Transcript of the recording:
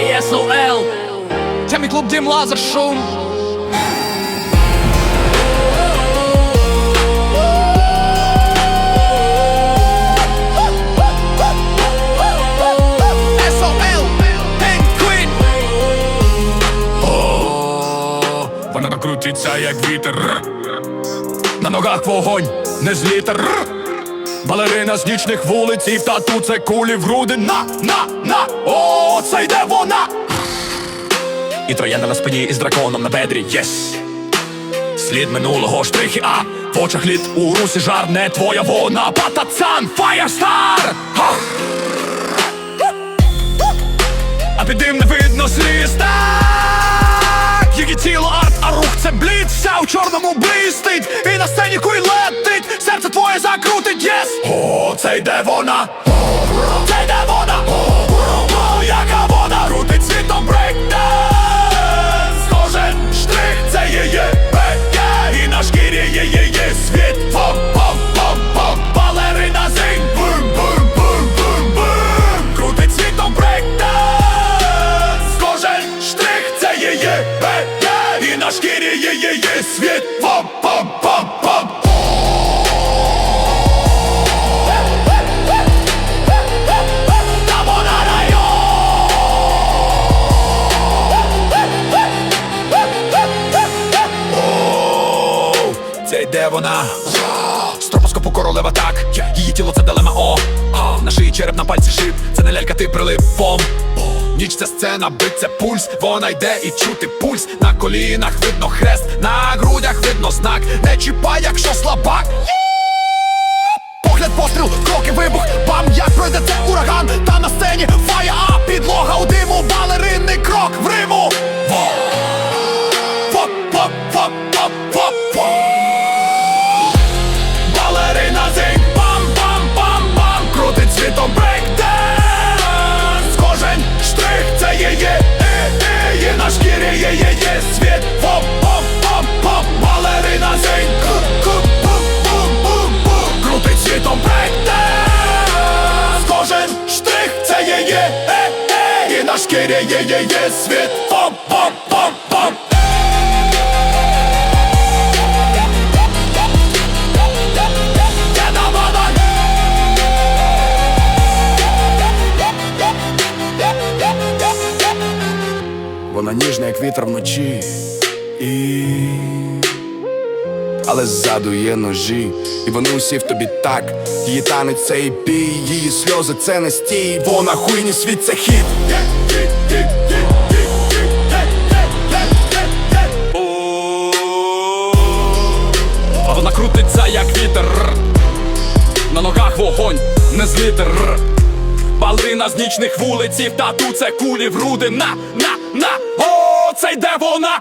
SOL Темі клуб Дім Лазер Шум Вона як вітер. На ногах вогонь, не з літер. Балерина з нічних вулиць і в тату це кулі в груди. На, на, на, о, це йде вона. І троянда на спині із драконом на бедрі, єс. Слід минулого штрихи, а в очах лід у русі жар не твоя вона. Патацан, фаєрстар! А під ним не видно сліз Так, тіло а це бліц Вся у чорному блистить І на сцені куй летить. Серце твоє закрутить, єс! О, це йде вона на шкірі є світ. Пом Та вона Оу, Це йде вона? Стропоскопу королева так. Її тіло це дилема о. На шиї череп на пальці шип. Це не лялька, ти прилип бом Ніч це сцена, биться пульс Вона йде і чути пульс. На колінах видно хрест На грудях видно знак. Не чіпай, якщо слабак на шкірі її є світ. Фоп, фоп, фоп, фоп Деда вода Вона ніжна, як вітер вночі, і але ззаду є ножі, і вони усі в тобі так. Її танець це і бій, її сльози це не стій. Вона хуйні світ це хід. А вона крутиться, як вітер. На ногах вогонь, не з літер. Балерина з нічних вулиців, тату це кулі в груди. На, на, на, о, це йде вона.